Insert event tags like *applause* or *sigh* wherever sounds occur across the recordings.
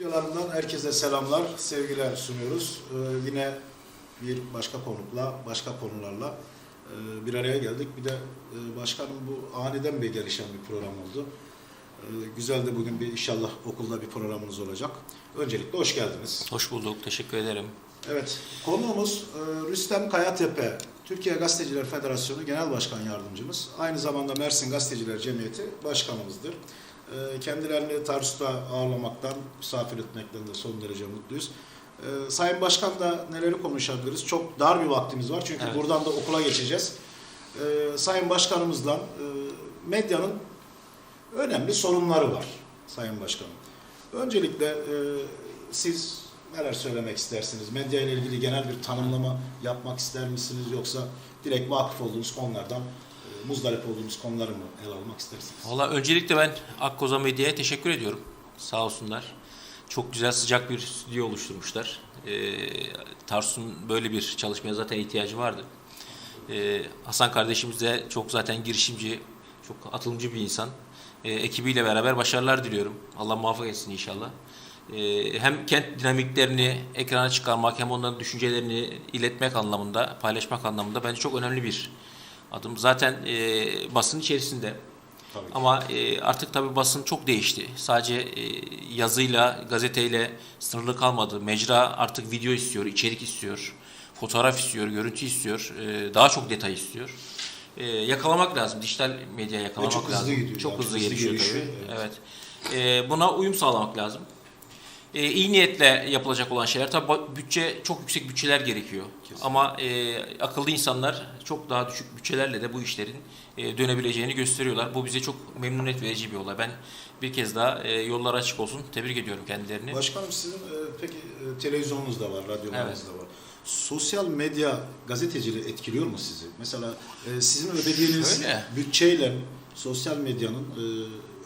Stüdyolarından herkese selamlar, sevgiler sunuyoruz. Ee, yine bir başka konukla, başka konularla e, bir araya geldik. Bir de e, başkanım bu aniden bir gelişen bir program oldu. E, güzel de bugün bir inşallah okulda bir programınız olacak. Öncelikle hoş geldiniz. Hoş bulduk, teşekkür ederim. Evet, konuğumuz e, Rüstem Kayatepe, Türkiye Gazeteciler Federasyonu Genel Başkan Yardımcımız. Aynı zamanda Mersin Gazeteciler Cemiyeti Başkanımızdır. E, Kendilerini Tarsus'ta ağırlamaktan, misafir etmekten de son derece mutluyuz. E, Sayın Başkan da neleri konuşabiliriz? Çok dar bir vaktimiz var çünkü Evet. buradan da okula geçeceğiz. E, Sayın Başkanımızdan e, medyanın önemli sorunları var Sayın Başkanım. Öncelikle e, siz neler söylemek istersiniz? Medya ile ilgili genel bir tanımlama yapmak ister misiniz yoksa direkt vakıf olduğunuz konulardan, muzdarip olduğunuz konuları mı ele almak istersiniz? Valla öncelikle ben Akkoza Medya'ya teşekkür ediyorum. Sağ olsunlar. Çok güzel sıcak bir stüdyo oluşturmuşlar. Ee, Tarsus'un böyle bir çalışmaya zaten ihtiyacı vardı. Ee, Hasan kardeşimiz de çok zaten girişimci, çok atılımcı bir insan. Ee, ekibiyle beraber başarılar diliyorum. Allah muvaffak etsin inşallah. Ee, hem kent dinamiklerini ekrana çıkarmak hem onların düşüncelerini iletmek anlamında, paylaşmak anlamında bence çok önemli bir adım. Zaten e, basın içerisinde Tabii ki. ama e, artık tabii basın çok değişti. Sadece e, yazıyla, gazeteyle sınırlı kalmadı. Mecra artık video istiyor, içerik istiyor, fotoğraf istiyor, görüntü istiyor, e, daha çok detay istiyor. E, yakalamak lazım, dijital medya yakalamak çok hızlı lazım. gidiyor, Çok yani hızlı hızlı gelişiyor gelişiyor, tabii. evet. Evet. E, buna uyum sağlamak lazım. E, iyi niyetle yapılacak olan şeyler. Tabii bütçe çok yüksek bütçeler gerekiyor. Kesinlikle. Ama e, akıllı insanlar çok daha düşük bütçelerle de bu işlerin e, dönebileceğini gösteriyorlar. Bu bize çok memnuniyet verici bir olay. Ben bir kez daha e, yollar açık olsun. Tebrik ediyorum kendilerini. Başkanım sizin e, peki e, televizyonunuz da var, radyolarınız Evet. da var. Sosyal medya gazeteciliği etkiliyor mu sizi? Mesela e, sizin ödediğiniz Şöyle. bütçeyle sosyal medyanın e,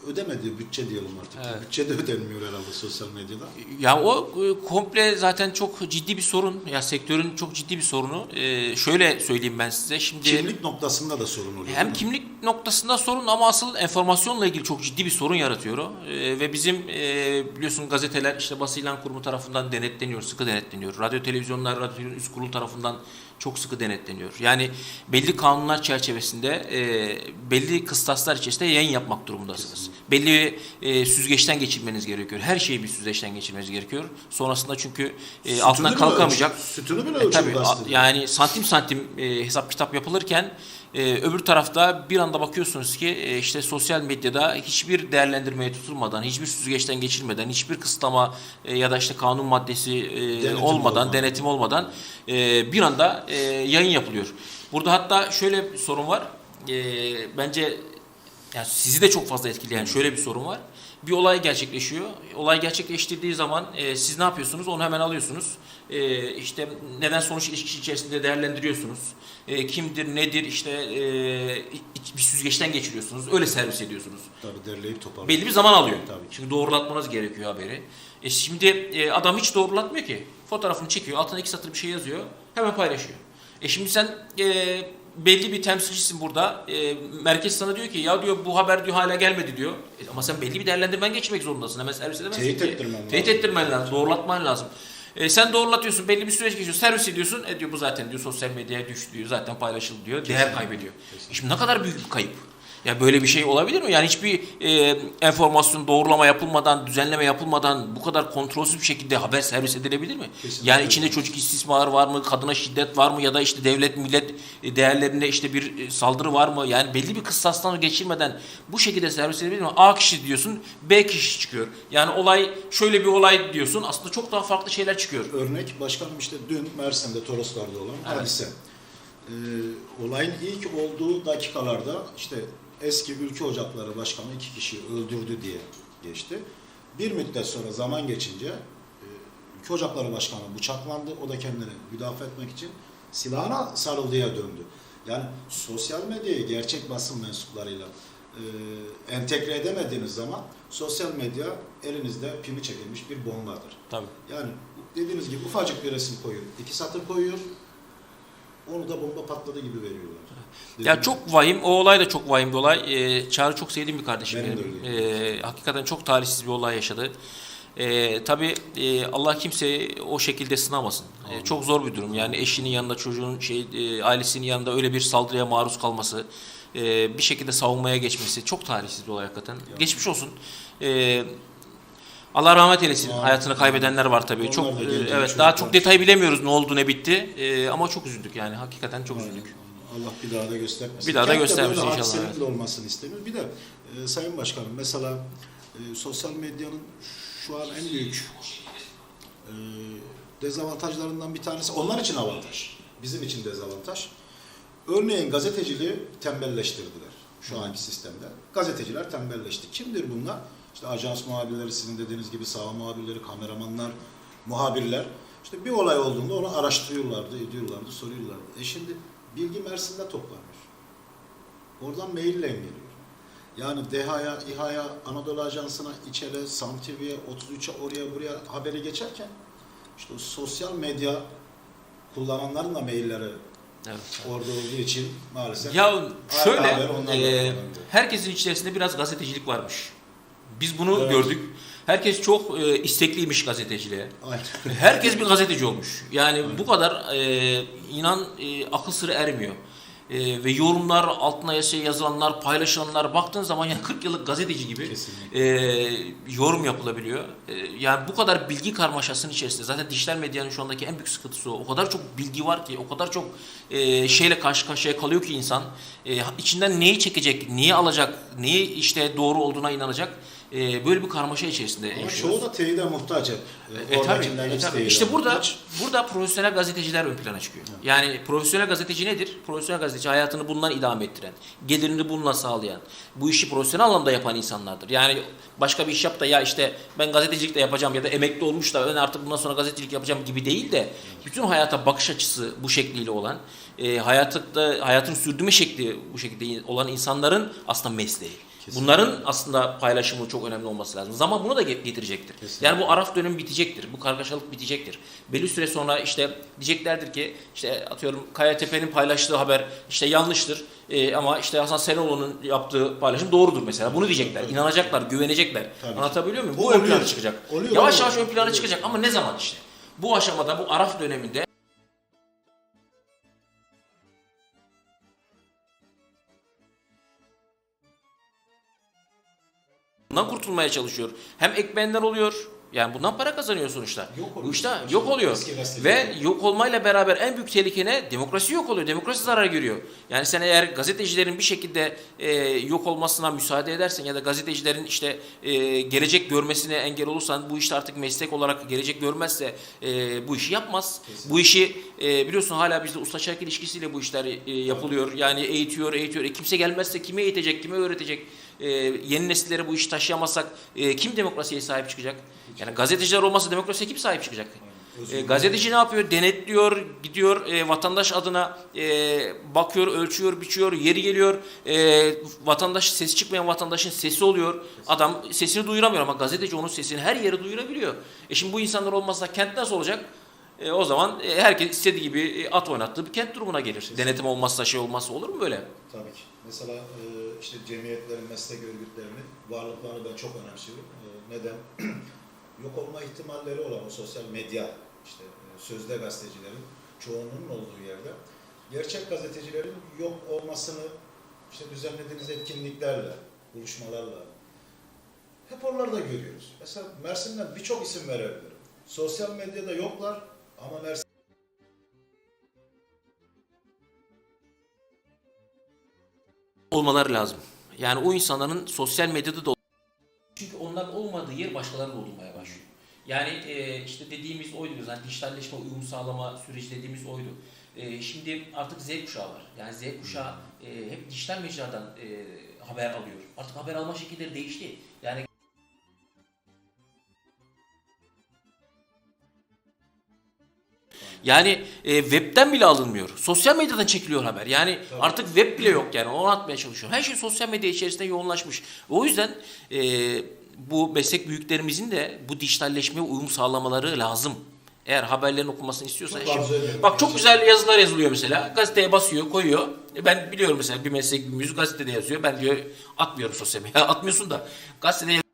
ödemediği bütçe diyelim artık. Evet. Bütçe de ödenmiyor herhalde sosyal medyada. Ya o e, komple zaten çok ciddi bir sorun. Ya sektörün çok ciddi bir sorunu. E, şöyle söyleyeyim ben size. Şimdi Kimlik noktasında da sorun oluyor. Hem kimlik noktasında sorun ama asıl enformasyonla ilgili çok ciddi bir sorun yaratıyor o. Ee, ve bizim e, biliyorsun gazeteler işte basın ilan kurumu tarafından denetleniyor, sıkı denetleniyor. Radyo televizyonlar, radyo üst kurulu tarafından çok sıkı denetleniyor. Yani belli kanunlar çerçevesinde e, belli kıstaslar içerisinde yayın yapmak durumundasınız. Belli e, süzgeçten geçirmeniz gerekiyor. Her şeyi bir süzgeçten geçirmeniz gerekiyor. Sonrasında çünkü e, Sütunu altından kalkamayacak. ölç- Sütünü bile E, tabii a- yani santim santim e, hesap kitap yapılırken e, öbür tarafta bir anda bakıyorsunuz ki e, işte sosyal medyada hiçbir değerlendirmeye tutulmadan, hiçbir süzgeçten geçirmeden, hiçbir kısıtlama e, ya da işte kanun maddesi e, Denetim olmadan, olmadan. denetim olmadan e, bir anda e, yayın yapılıyor. Burada hatta şöyle bir sorun var. E, bence yani sizi de çok fazla etkileyen şöyle bir sorun var. Bir olay gerçekleşiyor. Olay gerçekleştirdiği zaman e, siz ne yapıyorsunuz? Onu hemen alıyorsunuz. E, işte neden sonuç ilişkisi içerisinde değerlendiriyorsunuz. E, kimdir, nedir işte e, bir süzgeçten geçiriyorsunuz. Öyle servis ediyorsunuz. Tabii derleyip toparlayıp. Belli bir zaman alıyor. Tabii. Çünkü doğrulatmanız gerekiyor haberi. E şimdi e, adam hiç doğrulatmıyor ki. Fotoğrafını çekiyor, altına iki satır bir şey yazıyor, hemen paylaşıyor. E şimdi sen e, belli bir temsilcisin burada. E, merkez sana diyor ki ya diyor bu haber diyor hala gelmedi diyor. E, ama sen belli bir değerlendirmen geçmek zorundasın. Hemen servis edemezsin Teyit ki. ettirmen Teyit lazım. ettirmen lazım, doğrulatman lazım. E, sen doğrulatıyorsun, belli bir süreç geçiyor, servis ediyorsun. E diyor bu zaten diyor sosyal medyaya düştü diyor, zaten paylaşıldı diyor, değer kaybediyor. E şimdi ne kadar büyük bir kayıp. Ya böyle bir şey olabilir mi? Yani hiçbir e, enformasyon doğrulama yapılmadan, düzenleme yapılmadan bu kadar kontrolsüz bir şekilde haber servis edilebilir mi? Kesinlikle. Yani içinde çocuk istismarı var mı, kadına şiddet var mı ya da işte devlet millet e, değerlerinde işte bir e, saldırı var mı? Yani belli bir kıstastan geçirmeden bu şekilde servis edilebilir mi? A kişi diyorsun, B kişi çıkıyor. Yani olay şöyle bir olay diyorsun aslında çok daha farklı şeyler çıkıyor. Örnek başkanım işte dün Mersin'de Toroslar'da olan Evet. hadise. Ee, olayın ilk olduğu dakikalarda işte eski Ülke Ocakları Başkanı iki kişiyi öldürdü diye geçti. Bir müddet sonra zaman geçince e, Ülke Ocakları Başkanı bıçaklandı. O da kendini müdafaa etmek için silahına sarıldıya döndü. Yani sosyal medyayı gerçek basın mensuplarıyla e, entegre edemediğiniz zaman sosyal medya elinizde pimi çekilmiş bir bombadır. Tabii. Yani dediğiniz gibi ufacık bir resim koyuyor. iki satır koyuyor. Onu da bomba patladı gibi veriyorlar. Ya Dediğiniz çok vahim, o olay da çok vahim bir olay. Ee, Çağrı çok sevdiğim bir kardeşim Benim benim. Ee, hakikaten çok talihsiz bir olay yaşadı. E, tabii e, Allah kimseyi o şekilde sınamasın. E, çok zor bir durum. Yani eşinin yanında, çocuğun şey, e, ailesinin yanında öyle bir saldırıya maruz kalması, e, bir şekilde savunmaya geçmesi çok talihsiz bir olay hakikaten. Geçmiş olsun. E, Allah rahmet eylesin. Amin. Hayatını kaybedenler var tabii. Onlar Çok da e, evet daha çok detayı bilemiyoruz ne oldu ne bitti. E, ama çok üzüldük yani hakikaten çok üzüldük. Allah bir daha da göstermesin. Bir daha da göstermesin inşallah, hadisenin evet. olmasını istemiyoruz. Bir de e, Sayın Başkanım mesela e, sosyal medyanın şu an en büyük e, dezavantajlarından bir tanesi onlar için avantaj. Bizim için dezavantaj. Örneğin gazeteciliği tembelleştirdiler şu anki sistemde. Gazeteciler tembelleşti. Kimdir bunlar? İşte ajans muhabirleri, sizin dediğiniz gibi saha muhabirleri, kameramanlar, muhabirler. İşte bir olay olduğunda onu araştırıyorlardı, ediyorlardı, soruyorlardı. E şimdi bilgi Mersin'de toplanıyor. Oradan maille geliyor. Yani DEHA'ya, İHA'ya, Anadolu Ajansı'na, İÇEL'e, Sam TV'ye, 33'e, oraya buraya haberi geçerken işte o sosyal medya kullananların da mailleri Evet. orada olduğu için maalesef Ya şöyle, e, herkesin içerisinde biraz gazetecilik varmış. Biz bunu Evet. gördük. Herkes çok e, istekliymiş gazeteciliğe. Aynen. Herkes bir gazeteci olmuş. Yani bu kadar e, inan e, akıl sırrı ermiyor. E, ve yorumlar, altına şey yazılanlar, paylaşılanlar baktığın zaman yani 40 yıllık gazeteci gibi Kesinlikle. e, yorum yapılabiliyor. E, yani bu kadar bilgi karmaşasının içerisinde zaten dijital medyanın şu andaki en büyük sıkıntısı o. O kadar çok bilgi var ki, o kadar çok e, şeyle karşı karşıya kalıyor ki insan. E, içinden neyi çekecek, neyi alacak, neyi işte doğru olduğuna inanacak. E, böyle bir karmaşa içerisinde Ama yaşıyoruz. çoğu da teyide muhtaç hep. E, tabii, e, tabii. teyide İşte burada muhtaç. burada profesyonel gazeteciler ön plana çıkıyor. Yani profesyonel gazeteci nedir? Profesyonel gazeteci hayatını bundan idame ettiren, gelirini bununla sağlayan, bu işi profesyonel alanda yapan insanlardır. Yani başka bir iş yap da ya işte ben gazetecilik de yapacağım ya da emekli olmuş da ben artık bundan sonra gazetecilik yapacağım gibi değil de bütün hayata bakış açısı bu şekliyle olan, e, hayatta hayatın sürdürme şekli bu şekilde olan insanların aslında mesleği. Bunların aslında paylaşımı çok önemli olması lazım. Zaman bunu da ge- getirecektir. Kesinlikle. Yani bu araf dönemi bitecektir. Bu kargaşalık bitecektir. Belli süre sonra işte diyeceklerdir ki işte atıyorum Kayatepe'nin paylaştığı haber işte yanlıştır. Ee, ama işte Hasan Senoğlu'nun yaptığı paylaşım doğrudur mesela. Bunu diyecekler. İnanacaklar, güvenecekler. Tabii. Anlatabiliyor muyum? Bu Bu ön plana çıkacak. Oluyor, yavaş oluyor. yavaş ön plana çıkacak ama ne zaman işte? Bu aşamada bu araf döneminde Bundan kurtulmaya çalışıyor. Hem ekmeğinden oluyor. Yani bundan para kazanıyor sonuçta. Yok oluyor. Bu işte yok oluyor. Ve yok olmayla beraber en büyük tehlike ne? Demokrasi yok oluyor. Demokrasi zarar görüyor. Yani sen eğer gazetecilerin bir şekilde e, yok olmasına müsaade edersen ya da gazetecilerin işte e, gelecek görmesine engel olursan bu işte artık meslek olarak gelecek görmezse e, bu işi yapmaz. Bu işi e, biliyorsun hala bizde usta çırak ilişkisiyle bu işler e, yapılıyor. Yani eğitiyor, eğitiyor. E, kimse gelmezse kime eğitecek, kime öğretecek? E, yeni nesillere bu işi taşıyamazsak e, kim demokrasiye sahip çıkacak? Yani gazeteciler olmasa demokrasiye kim sahip çıkacak? E, gazeteci ne yapıyor? Denetliyor, gidiyor e, vatandaş adına e, bakıyor, ölçüyor, biçiyor, yeri geliyor. E, vatandaş sesi çıkmayan vatandaşın sesi oluyor. Adam sesini duyuramıyor ama gazeteci onun sesini her yere duyurabiliyor. E şimdi bu insanlar olmazsa kent nasıl olacak? E, o zaman e, herkes istediği gibi e, at oynattığı bir kent durumuna gelir. Denetim olmazsa şey olmazsa olur mu böyle? Tabii ki. Mesela e, işte cemiyetlerin, meslek örgütlerinin varlıklarını ben çok önemsiyorum. E, neden? *clears throat* Yok olma ihtimalleri olan o sosyal medya, işte e, sözde gazetecilerin çoğunluğunun olduğu yerde gerçek gazetecilerin yok olmasını işte düzenlediğiniz etkinliklerle, buluşmalarla hep oralarda görüyoruz. Mesela Mersin'den birçok isim verebilirim. Sosyal medyada yoklar ama Mersin olmaları lazım. Yani o insanların sosyal medyada da çünkü onlar olmadığı yer başkaları doldurmaya başlıyor. Yani e, işte dediğimiz oydu yani dijitalleşme, uyum sağlama süreci dediğimiz oydu. E, şimdi artık Z kuşağı var. Yani Z kuşağı e, hep dijital mecradan e, haber alıyor. Artık haber alma şekilleri değişti. Yani e, webten bile alınmıyor. Sosyal medyadan çekiliyor haber. Yani artık web bile yok yani. Onu atmaya çalışıyor. Her şey sosyal medya içerisinde yoğunlaşmış. O yüzden e, bu meslek büyüklerimizin de bu dijitalleşmeye uyum sağlamaları lazım. Eğer haberlerin okunmasını istiyorsa. Çok Şimdi- bak çok güzel yazılar yazılıyor mesela. Gazeteye basıyor, koyuyor. E, Ben biliyorum mesela bir meslek büyüğümüz gazetede yazıyor. Ben diyor atmıyorum sosyal medyaya. *laughs* Atmıyorsun da gazetede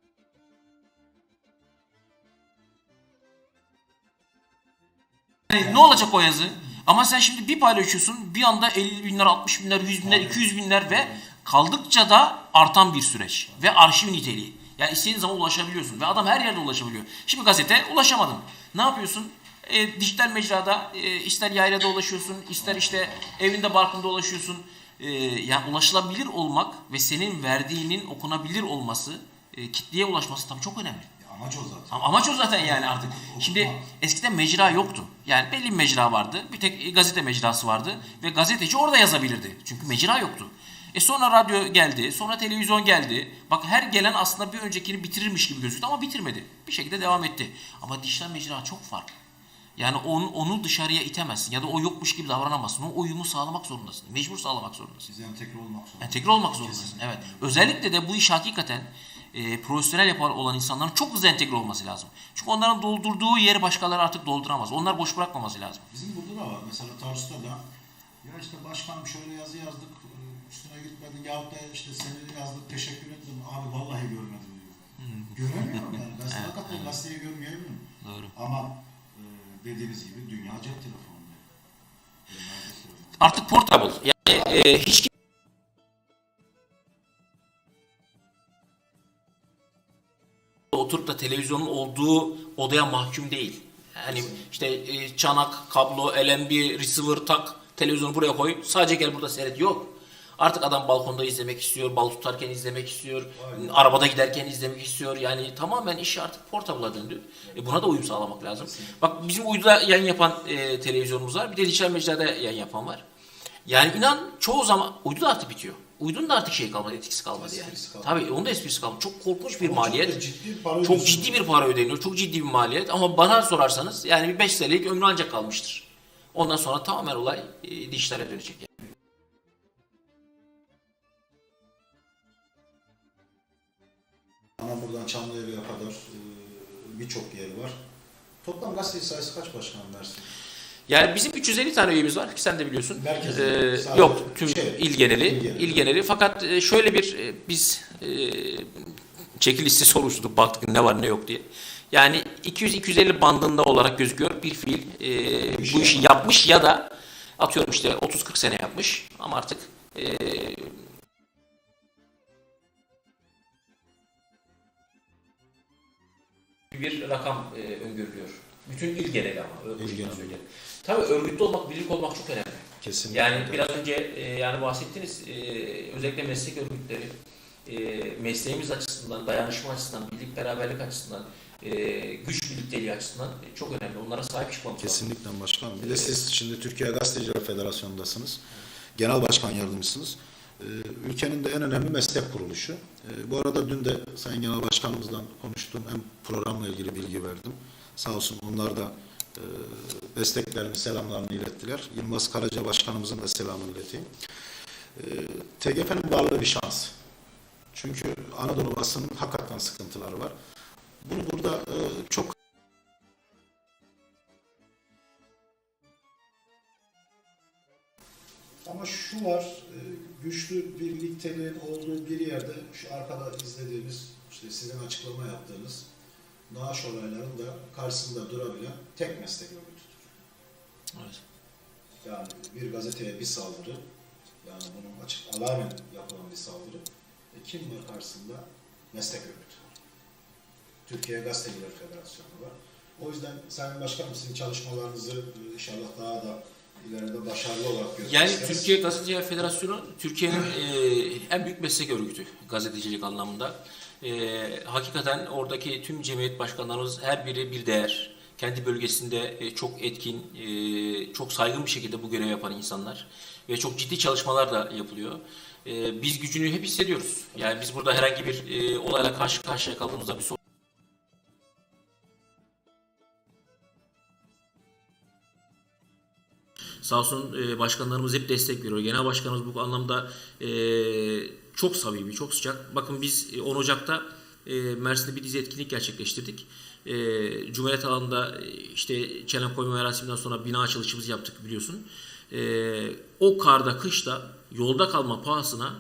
Yani ne olacak o yazı? Ama sen şimdi bir paylaşıyorsun bir anda 50 binler, 60 binler, 100 binler, 200 binler ve kaldıkça da artan bir süreç. Ve arşiv niteliği. Yani istediğin zaman ulaşabiliyorsun ve adam her yerde ulaşabiliyor. Şimdi gazete ulaşamadın. Ne yapıyorsun? E, dijital mecrada e, ister yaylada ulaşıyorsun, ister işte evinde barkında ulaşıyorsun. E, yani ulaşılabilir olmak ve senin verdiğinin okunabilir olması, e, kitleye ulaşması tabii çok önemli. Amaç o zaten. Ama amaç o zaten yani artık. Şimdi eskiden mecra yoktu. Yani belli bir mecra vardı. Bir tek gazete mecrası vardı. Ve gazeteci orada yazabilirdi. Çünkü mecra yoktu. E sonra radyo geldi. Sonra televizyon geldi. Bak her gelen aslında bir öncekini bitirirmiş gibi gözüktü ama bitirmedi. Bir şekilde devam etti. Ama dijital mecra çok farklı. Yani onu, onu dışarıya itemezsin ya da o yokmuş gibi davranamazsın. O uyumu sağlamak zorundasın. Mecbur sağlamak zorundasın. Biz entegre olmak zorunda. Entegre olmak zorundasın. Evet. Özellikle de bu iş hakikaten e, profesyonel yapan olan insanların çok hızlı entegre olması lazım. Çünkü onların doldurduğu yeri başkaları artık dolduramaz. Onlar boş bırakmaması lazım. Bizim burada da var. Mesela Tarsus'ta da ya işte başkanım şöyle yazı yazdık e, üstüne gitmedin yahut da işte seni yazdık teşekkür ettim. Abi vallahi görmedim diyor. Göremiyorum yani. Ben *laughs* sana hakikaten gazeteyi görmeyebilirim. Doğru. Ama e, dediğiniz gibi dünya cep telefonunda. Artık portable. Yani e, hiç oturup da televizyonun olduğu odaya mahkum değil. Yani işte e, çanak, kablo, LNB, receiver tak, televizyonu buraya koy. Sadece gel burada seyret. Yok. Artık adam balkonda izlemek istiyor, bal tutarken izlemek istiyor, arabada giderken izlemek istiyor. Yani tamamen iş artık portable'a döndü. E buna da uyum sağlamak lazım. Bak bizim uyduda yayın yapan e, televizyonumuz var. Bir de dijital mecrada yayın yapan var. Yani inan çoğu zaman uydu da artık bitiyor. Uydunun da artık şey kalmadı, etkisi kalmadı yani. Esprisi kalmadı. Tabii onun da esprisi kalmadı. Çok korkunç bir Ama çok maliyet. da ciddi para çok ciddi bir para ödeniyor. Çok ciddi bir maliyet. Ama bana sorarsanız yani bir 5 senelik ömrü ancak kalmıştır. Ondan sonra tamamen olay e, dijitale dönecek. Yani. Ama buradan Çamlıevi'ye kadar e, birçok yeri var. Toplam gazete sayısı kaç başkanım Mersin? Yani bizim 350 tane üyemiz var ki sen de biliyorsun. Merkez Ee, yok tüm şey, il geneli, il geneli. il geneli. Fakat e, şöyle bir e, biz e, çekil listesi oluşturduk baktık ne var ne yok diye. Yani 200-250 bandında olarak gözüküyor bir fiil e, bu işi yapmış ya da atıyorum işte 30-40 sene yapmış ama artık e, bir rakam e, öngörülüyor. Bütün il geneli ama. İl geneli. Tabii örgütlü olmak, birlik olmak çok önemli. Kesinlikle. Yani biraz önce e, yani bahsettiniz e, özellikle meslek örgütleri e, mesleğimiz açısından, dayanışma açısından, birlik beraberlik açısından, e, güç birlikteliği açısından e, çok önemli. Onlara sahip çıkmamız lazım. Kesinlikle başkanım. Bir de siz şimdi Türkiye Gazeteciler Federasyonu'ndasınız. Genel Başkan Yardımcısınız. Ee, Ülkenin de en önemli meslek kuruluşu. Ee, Bu arada dün de Sayın Genel Başkanımızla konuştum. Hem programla ilgili bilgi verdim. Sağ olsun onlar da e, desteklerini, selamlarını ilettiler. Yılmaz Karaca Başkanımızın da selamını ileteyim. Ee, TGF'nin varlığı bir şans. Çünkü Anadolu basının hakikaten sıkıntıları var. Bunu burada e, çok Ama şu var, e, güçlü birlikteliğin olduğu bir yerde şu arkada izlediğimiz, işte sizin açıklama yaptığınız naaş olaylarının da karşısında durabilen tek meslek örgütüdür. Evet. Yani bir gazeteye bir saldırı, yani bunun açık alamen yapılan bir saldırı. E kim var karşısında? Meslek örgütü var. Türkiye Gazeteciler Federasyonu var. O yüzden Sayın Başkanım sizin çalışmalarınızı e, inşallah daha da ileride başarılı olarak görmek Yani isteriz. Türkiye Gazeteciler Federasyonu Türkiye'nin e, en büyük meslek örgütü gazetecilik anlamında. E, hakikaten oradaki tüm cemiyet başkanlarımız her biri bir değer. Kendi bölgesinde e, çok etkin, e, çok saygın bir şekilde bu görev yapan insanlar ve çok ciddi çalışmalar da yapılıyor. E, biz gücünü hep hissediyoruz. Yani biz burada herhangi bir e, olayla karşı karşıya kaldığımızda bir sorun Sağ olsun e, başkanlarımız hep destek veriyor. Genel başkanımız bu anlamda e, çok samimi, çok sıcak. Bakın biz e, 10 Ocak'ta e, Mersin'de bir dizi etkinlik gerçekleştirdik. E, Cumhuriyet alanında e, işte çelen koyma merasiminden sonra bina açılışımızı yaptık biliyorsun. E, o karda, kışta yolda kalma pahasına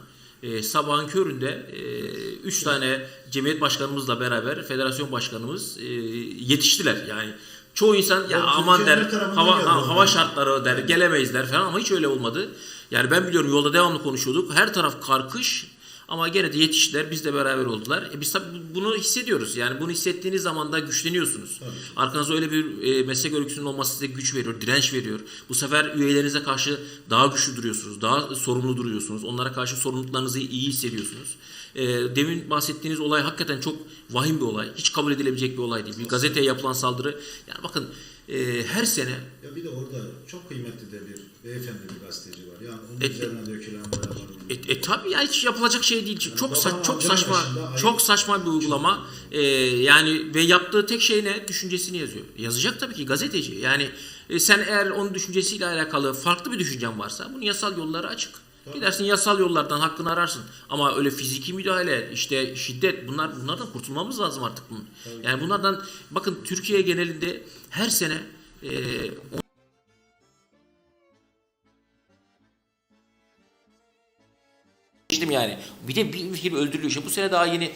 e, sabahın köründe 3 tane cemiyet başkanımızla beraber federasyon başkanımız e, yetiştiler. Yani Çoğu insan ya Ya aman der hava ha- hava şartları der gelemeyiz der falan ama hiç öyle olmadı. Yani ben biliyorum yolda devamlı konuşuyorduk. Her taraf karkış ama gene de yetiştiler. Biz de beraber oldular. E biz tabii bunu hissediyoruz. Yani bunu hissettiğiniz zaman da güçleniyorsunuz. Arkanızda öyle bir e, meslek örgütünün olması size güç veriyor, direnç veriyor. Bu sefer üyelerinize karşı daha güçlü duruyorsunuz. Daha sorumlu duruyorsunuz. Onlara karşı sorumluluklarınızı iyi hissediyorsunuz. E, demin bahsettiğiniz olay hakikaten çok vahim bir olay. Hiç kabul edilebilecek bir olay değil. Bir gazeteye yapılan saldırı. Yani bakın e, her sene Ya bir de orada çok kıymetli de bir beyefendi bir gazeteci var. Yani onun E- üzerine dökülen. E, e tabii ya hiç yapılacak şey değil. Çok babam sa- çok saçma. yaşında. Çok saçma bir uygulama. E, yani ve yaptığı tek şey ne? Düşüncesini yazıyor. Yazacak tabii ki gazeteci. Yani e, sen eğer onun düşüncesiyle alakalı farklı bir düşüncen varsa bunun yasal yolları açık. Gidersin yasal yollardan hakkını ararsın. Ama öyle fiziki müdahale, işte şiddet bunlar bunlardan kurtulmamız lazım artık bunun. Yani bunlardan bakın Türkiye genelinde her sene e, yani. Bir de bir gibi öldürülüyor. İşte bu sene daha yeni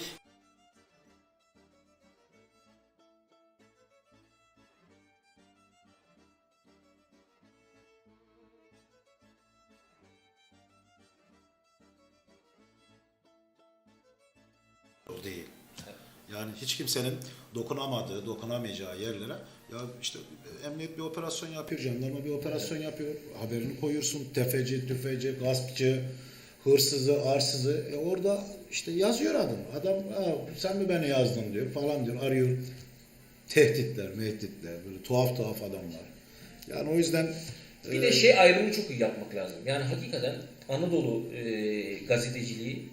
Değil. Yani hiç kimsenin dokunamadığı, dokunamayacağı yerlere ya işte emniyet bir operasyon yapıyor, jandarma bir operasyon yapıyor. Haberini koyuyorsun. Tefeci, tüfeci, gaspçı, hırsızı, arsızı. E orada işte yazıyor adam. Adam "Aa, sen mi beni yazdın diyor falan diyor. Arıyor. Tehditler, mehditler. Böyle tuhaf tuhaf adamlar. Yani o yüzden Bir de şey ayrımını çok iyi yapmak lazım. Yani hakikaten Anadolu e, gazeteciliği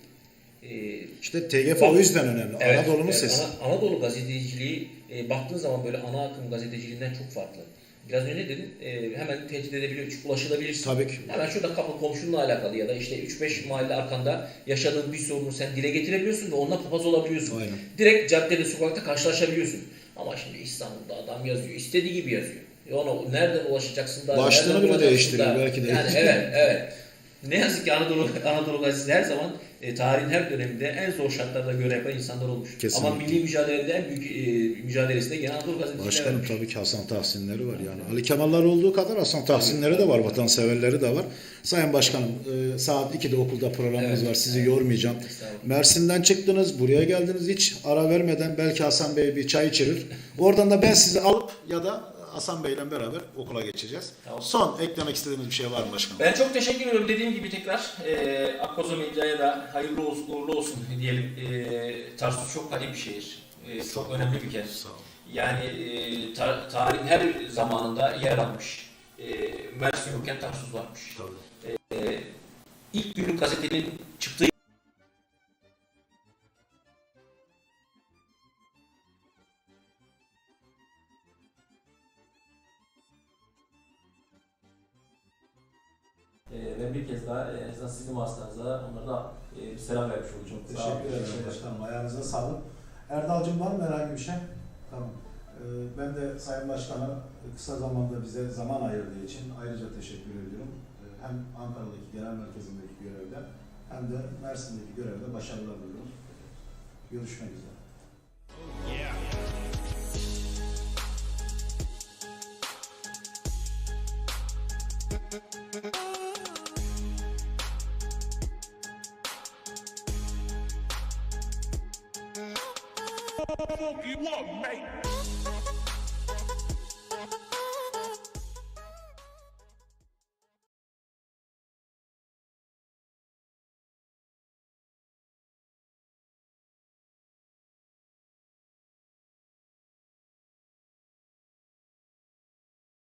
e, işte TGF Bak- o yüzden önemli. evet, Anadolu'nun evet, sesi. Ana- Anadolu gazeteciliği e, baktığın zaman böyle ana akım gazeteciliğinden çok farklı. Biraz önce ne dedin? E, hemen tehdit edebiliyor, çünkü ulaşılabilirsin. Tabii ki. Hemen şurada kapı komşunla alakalı ya da işte 3-5 mahalle arkanda yaşadığın bir sorunu sen dile getirebiliyorsun ve onunla papaz olabiliyorsun. Aynen. Direkt caddede, sokakta karşılaşabiliyorsun. Ama şimdi İstanbul'da adam yazıyor, istediği gibi yazıyor. E ona nereden ulaşacaksın da? Başlığını bile değiştiriyor, da? belki de. Yani evet, evet. Ne yazık ki Anadolu Anadolu gazetesi her zaman e, tarihin her döneminde en zor şartlarda görev yapan insanlar olmuş. Kesinlikle. Ama milli mücadelede en büyük e, mücadelesi de gene Anadolu gazeteciler Başkanım vermiş. tabii ki Hasan Tahsinleri var yani. Ali Kemal'lar olduğu kadar Hasan Tahsinleri de var, vatanseverleri de var. Sayın Başkanım e, saat 2'de okulda programımız Evet. var. Sizi yormayacağım. Estağfurullah. Mersin'den çıktınız, buraya geldiniz hiç ara vermeden belki Hasan Bey bir çay içirir. Oradan da ben sizi alıp ya da Hasan Bey'le beraber okula geçeceğiz. Tamam. Son eklemek istediğiniz bir şey var mı başkanım? Ben çok teşekkür ediyorum. Dediğim gibi tekrar e, Akkoza Medya'ya da hayırlı olsun, uğurlu olsun diyelim. E, Tarsus çok kadim bir şehir. E, çok önemli bir kent. Yani e, ta- tarihin her zamanında yer almış. E, Mersin yokken Tarsus varmış. Tabii. E, ilk günlük gazetenin Erdal'cığım var mı herhangi bir şey? Tamam. Ee, Ben de Sayın Başkan'a kısa zamanda bize zaman ayırdığı için ayrıca teşekkür ediyorum. Ee, Hem Ankara'daki genel merkezindeki görevde hem de Mersin'deki görevde başarılar diliyorum. Görüşmek üzere. Omega.